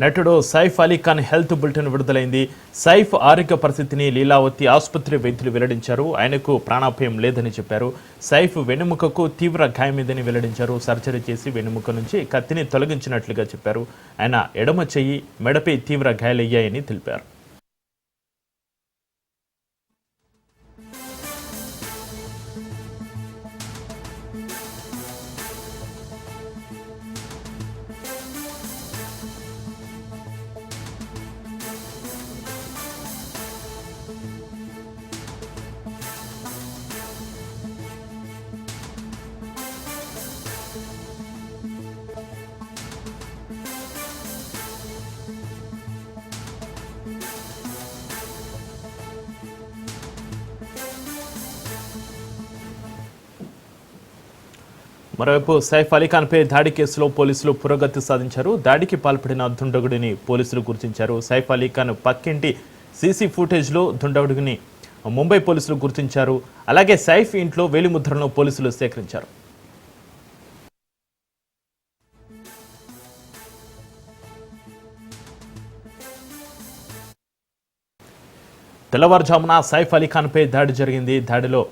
నటుడు Saif Ali Khan health bulletin విడుదలైంది. సైఫ్ ఆరోగ్య పరిస్థితిని లీలావతి ఆసుపత్రి వైద్యులు వెల్లడించారు. ఆయనకు ప్రాణాపాయం లేదని చెప్పారు. సైఫ్ వెన్నెముకకు తీవ్ర గాయమైందని వెల్లడించారు. సర్జరీ చేసి వెన్నెముక నుంచి కత్తిని తొలగించినట్లుగా చెప్పారు. ఆయన ఎడమ చెయ్యి మెడపై తీవ్ర గాయాలయ్యాయని తెలిపారు. మరోవైపు సైఫ్ అలీఖాన్పై దాడి కేసులో పోలీసులు పురోగతి సాధించారు. దాడికి పాల్పడిన దుండగుడిని పోలీసులు గుర్తించారు. సైఫ్ అలీఖాన్ పక్కింటి సీసీ ఫుటేజ్లో దుండగుడిని ముంబై పోలీసులు గుర్తించారు. అలాగే సైఫ్ ఇంట్లో వేలిముద్రను పోలీసులు సేకరించారు. తెల్లవారుజామున సైఫ్ అలీఖాన్పై దాడి జరిగింది. దాడిలో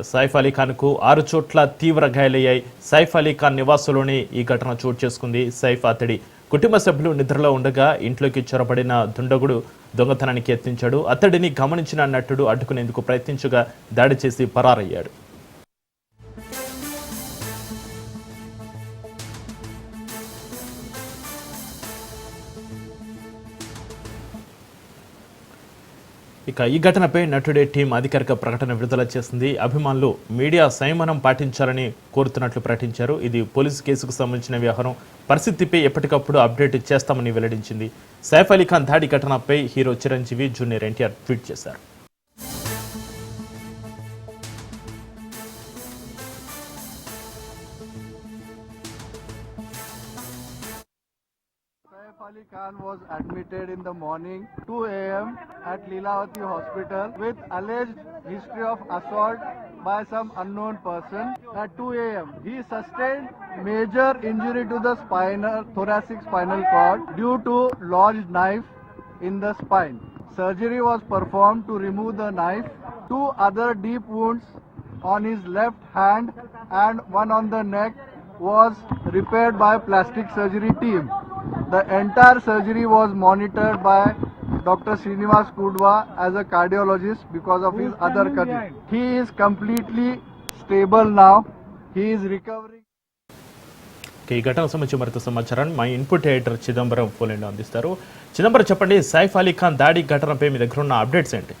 సైఫ్ అలీఖాన్కు ఆరు చోట్ల తీవ్ర గాయాలయ్యాయి. సైఫ్ అలీఖాన్ నివాసంలోనే ఈ ఘటన చోటు చేసుకుంది. సైఫ్ అతడి కుటుంబ సభ్యులు నిద్రలో ఉండగా ఇంట్లోకి చొరబడిన దుండగుడు దొంగతనానికి యత్నించాడు. అతడిని గమనించిన నటుడు అడ్డుకునేందుకు ప్రయత్నించగా దాడి చేసి పరారయ్యాడు. ఇక ఈ ఘటనపై నటుడే టీం అధికారిక ప్రకటన విడుదల చేసింది. అభిమానులు మీడియా సంయమనం పాటించాలని కోరుతున్నట్లు ప్రకటించారు. ఇది పోలీసు కేసుకు సంబంధించిన వ్యవహారం. పరిస్థితిపై ఎప్పటికప్పుడు అప్డేట్ చేస్తామని వెల్లడించింది. సైఫ్ అలీ ఖాన్ దాడి ఘటనపై hero Chiranjeevi junior NTR tweet చేశారు. Saif Ali Khan was admitted in the morning 2 a.m. at Leelavati Hospital with alleged history of assault by some unknown person at 2 a.m. He sustained major injury to the spinal thoracic spinal cord due to lodged knife in the spine. Surgery was performed to remove the knife. Two other deep wounds on his left hand and one on the neck was repaired by plastic surgery team. The entire surgery was monitored by Dr. Srinivas Kudwa as a cardiologist because of his other condition. He is completely stable now. He is recovering. ఈ ఘటన సంబంధించి మరింత సమాచారాన్ని మా input editor Chidambaram ఫోన్లో అందిస్తారు చిదంబరం చెప్పండి సైఫ్ అలీ ఖాన్ దాడి ఘటనపై మీ దగ్గర ఉన్న అప్డేట్స్ ఏంటి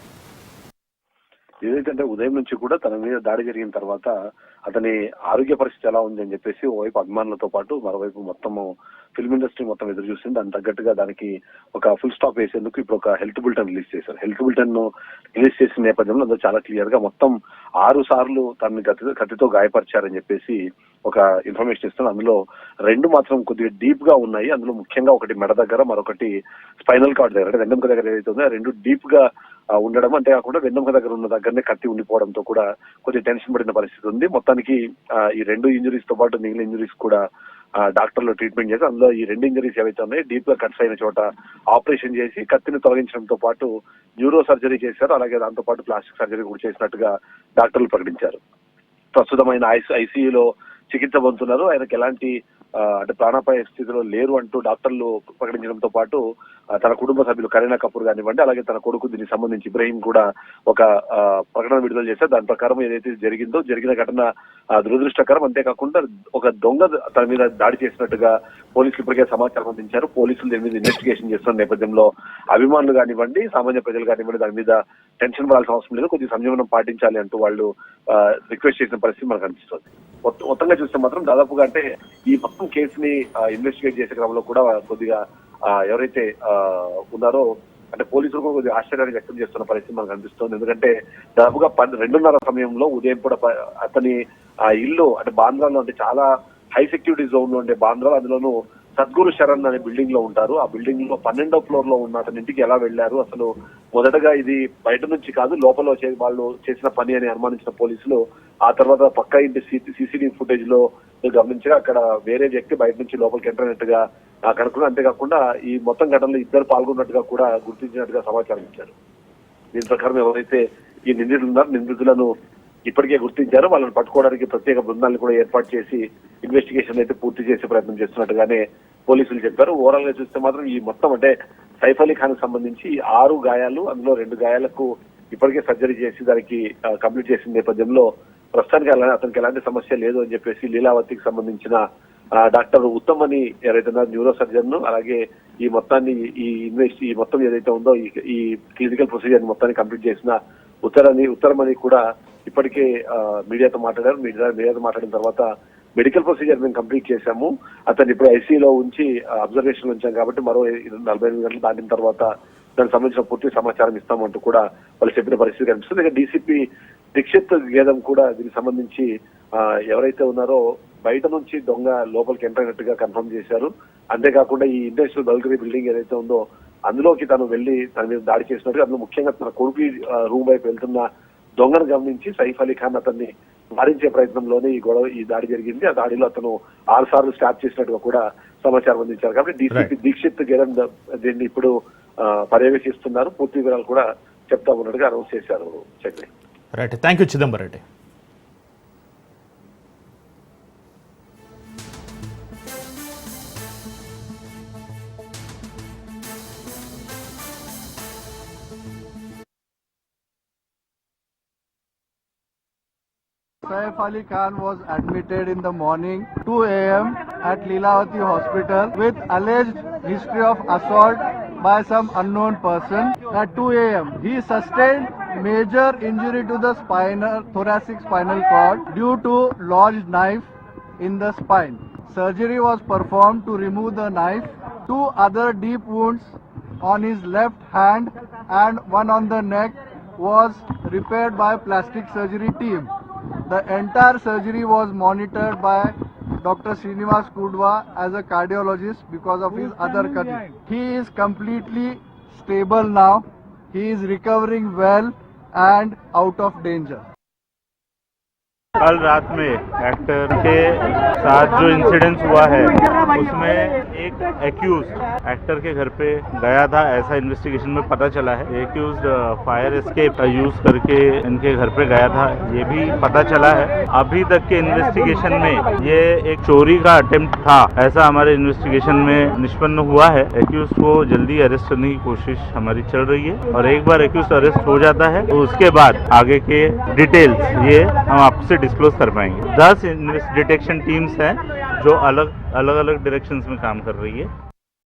ఏదైతే ఉదయం నుంచి కూడా తన మీద దాడి జరిగిన తర్వాత అతని ఆరోగ్య పరిస్థితి ఎలా ఉంది అని చెప్పేసి ఓవైపు అభిమానులతో పాటు మరోవైపు మొత్తము ఫిల్మ్ ఇండస్ట్రీ మొత్తం ఎదురు చూసింది దానికి తగ్గట్టుగా దానికి ఒక ఫుల్ స్టాప్ వేసేందుకు ఇప్పుడు ఒక హెల్త్ బులెటిన్ రిలీజ్ చేశారు. హెల్త్ బులెటిన్ను రిలీజ్ చేసిన నేపథ్యంలో అందులో చాలా క్లియర్గా మొత్తం ఆరు సార్లు తనని కత్తితో కత్తితో గాయపరిచారని చెప్పేసి ఒక ఇన్ఫర్మేషన్ ఇస్తాను అందులో రెండు మాత్రం కొద్దిగా డీప్గా ఉన్నాయి. అందులో ముఖ్యంగా ఒకటి మెడ దగ్గర మరొకటి స్పైనల్ కార్డ్ దగ్గర. అంటే వెన్నెముక దగ్గర ఏదైతే ఉందో రెండు డీప్గా ఉండడం అంటే కాకుండా వెన్నెముక దగ్గర ఉన్న దగ్గరనే కత్తి ఉండిపోవడంతో కూడా కొద్దిగా టెన్షన్ పడిన పరిస్థితి ఉంది. మొత్తానికి ఈ రెండు ఇంజురీస్తో పాటు మిగిలిన ఇంజురీస్ కూడా డాక్టర్లు ట్రీట్మెంట్ చేసి అందులో ఈ రెండు ఇంజరీస్ ఏవైతే ఉన్నాయో డీప్గా కట్స్ అయిన చోట ఆపరేషన్ చేసి కత్తిని తొలగించడంతో పాటు న్యూరో సర్జరీ చేశారు. అలాగే దాంతో పాటు ప్లాస్టిక్ సర్జరీ కూడా చేసినట్టుగా డాక్టర్లు ప్రకటించారు. ప్రస్తుతం ఆయన ఐసీయూలో చికిత్స పొందుతున్నారు. ఆయనకు ఎలాంటి అంటే ప్రాణాపాయ స్థితిలో లేరు అంటూ డాక్టర్లు ప్రకటించడంతో పాటు తన కుటుంబ సభ్యులు కరీనా కపూర్ కానివ్వండి అలాగే తన కొడుకు దీనికి సంబంధించి ఇబ్రహీం కూడా ఒక ప్రకటన విడుదల చేశారు. దాని ప్రకారం ఏదైతే జరిగిందో జరిగిన ఘటన దురదృష్టకరం అంతేకాకుండా ఒక దొంగ తన మీద దాడి చేసినట్టుగా పోలీసులు ఇప్పటికే సమాచారం అందించారు. పోలీసులు దీని మీద ఇన్వెస్టిగేషన్ చేస్తున్న నేపథ్యంలో అభిమానులు కానివ్వండి సామాన్య ప్రజలు కానివ్వండి దాని మీద టెన్షన్ పడాల్సిన అవసరం లేదు. కొద్దిగా సంయమనం పాటించాలి అంటూ వాళ్ళు రిక్వెస్ట్ చేసిన పరిస్థితి మనకు అనిపిస్తుంది. మొత్తం- మొత్తంగా చూస్తే మాత్రం దాదాపుగా అంటే ఈ మొత్తం కేసుని ఇన్వెస్టిగేట్ చేసే క్రమంలో కూడా కొద్దిగా ఎవరైతే ఉన్నారో అంటే పోలీసులు కూడా కొద్దిగా ఆశ్చర్యాన్ని వ్యక్తం చేస్తున్న పరిస్థితి మనకు అనిపిస్తుంది. ఎందుకంటే దాదాపుగా పన్- రెండున్నర సమయంలో ఉదయం కూడా అతని ఆ ఇల్లు అంటే బాంద్రాలో అంటే చాలా హై సెక్యూరిటీ జోన్లో ఉండే బాంద్రాలో అందులోనూ సద్గురు శరణ్ అనే బిల్డింగ్లో ఉంటారు. ఆ బిల్డింగ్లో పన్నెండో ఫ్లోర్లో ఉన్న అతని ఇంటికి ఎలా వెళ్ళారు అసలు మొదటగా ఇది బయట నుంచి కాదు లోపల వాళ్ళు చేసిన పని అని అనుమానించిన పోలీసులు ఆ తర్వాత పక్క ఇంటి సీసీటీవీ ఫుటేజ్లో గమనించగా అక్కడ వేరే వ్యక్తి బయట నుంచి లోపలికి ఎంటర్ అయినట్టుగా ఆ, కనుక్కున్నారు. అంతేకాకుండా ఈ మొత్తం ఘటనలో ఇద్దరు పాల్గొన్నట్టుగా కూడా గుర్తించినట్టుగా సమాచారం ఇచ్చారు. దీని ప్రకారం ఎవరైతే ఈ నిందితులు ఉన్నారో నిందితులను ఇప్పటికే గుర్తించారు. వాళ్ళని పట్టుకోవడానికి ప్రత్యేక బృందాలను కూడా ఏర్పాటు చేసి ఇన్వెస్టిగేషన్ అయితే పూర్తి చేసే ప్రయత్నం చేస్తున్నట్టుగానే పోలీసులు చెప్పారు. ఓవరాల్గా చూస్తే మాత్రం ఈ మొత్తం అంటే సైఫ్ అలీ ఖాన్ సంబంధించి ఆరు గాయాలు అందులో రెండు గాయాలకు ఇప్పటికే సర్జరీ చేసి దానికి కంప్లీట్ చేసిన నేపథ్యంలో ప్రస్తుతానికి అతనికి ఎలాంటి సమస్య లేదు అని చెప్పేసి లీలావతికి సంబంధించిన డాక్టర్ ఉత్తమ్ అని ఎవరైతే న్యూరో సర్జన్ అలాగే ఈ మొత్తాన్ని ఈ ఇన్వెస్ట్ ఈ మొత్తం ఏదైతే ఉందో ఈ ఈ క్లినికల్ ప్రొసీజర్ మొత్తాన్ని కంప్లీట్ చేసిన ఉత్తరని ఉత్తరమని కూడా ఇప్పటికే మీడియాతో మాట్లాడారు. మీడియా మీడియాతో మాట్లాడిన తర్వాత మెడికల్ ప్రొసీజర్ మేము కంప్లీట్ చేశాము. అతను ఇప్పుడు ఐసీలో ఉంచి అబ్జర్వేషన్ ఉంచాం కాబట్టి మరో నలభై ఎనిమిది గంటలు దాటిన తర్వాత దానికి సంబంధించిన పూర్తి సమాచారం ఇస్తామంటూ కూడా వాళ్ళు చెప్పిన పరిస్థితి కనిపిస్తుంది. ఇక డీసీపీ దీక్షిత్ గేదం కూడా దీనికి సంబంధించి ఎవరైతే ఉన్నారో బయట నుంచి దొంగ లోపలికి ఎంటర్ అయినట్టుగా కన్ఫర్మ్ చేశారు. అంతేకాకుండా ఈ ఇంటర్నేషనల్ బల్గరీ బిల్డింగ్ ఏదైతే ఉందో అందులోకి తను వెళ్ళి తన మీద దాడి చేసినట్టుగా అందులో ముఖ్యంగా తన కొడుకు రూమ్ వైపు వెళ్తున్న దొంగను గమనించి సైఫ్ అలీ ఖాన్ అతన్ని మారించే ప్రయత్నంలోనే ఈ గొడవ ఈ దాడి జరిగింది. ఆ దాడిలో అతను ఆరు సార్లు స్టాప్ చేసినట్టుగా కూడా సమాచారం అందించారు. కాబట్టి డీసీపీ దీక్షిత్ గేదం దీన్ని ఇప్పుడు పర్యవేక్షిస్తున్నారు. పూర్తి వివరాలు కూడా చెప్తా ఉన్నట్టుగా అనౌన్స్ చేశారు Chakri right. Thank you Chidambaram Reddy. Saif Ali Khan was admitted in the morning 2 a.m. at Leelavati Hospital with alleged history of assault by some unknown person. At 2 a.m. he sustained major injury to the spinal thoracic spinal cord due to lodged knife in the spine. Surgery was performed to remove the knife. Two other deep wounds on his left hand and one on the neck was repaired by plastic surgery team. The entire surgery was monitored by Dr. Srinivas Kudwa as a cardiologist because of his other conditions. He is completely stable now. He is recovering well and out of danger. कल रात में actor के साथ जो incidence हुआ है, उसमें एक एक्यूज एक्टर के घर पे गया था। ऐसा इन्वेस्टिगेशन में पता चला है। एक्यूज फायर एस्केप यूज़ करके इनके घर पे गया था। ये भी पता चला है। अभी तक के इन्वेस्टिगेशन में ये एक चोरी का अटेम्प्ट था। ऐसा हमारे इन्वेस्टिगेशन में निष्पन्न हुआ है। एक्यूज को जल्दी अरेस्ट करने की कोशिश हमारी चल रही है और एक बार एक्यूज अरेस्ट हो जाता है तो उसके बाद आगे के डिटेल्स ये हम आपसे डिस्क्लोज कर पाएँगे। दस डिटेक्शन टीम्स हैं, जो अलग अलग अलग डायरेक्शंस में काम कर रही है।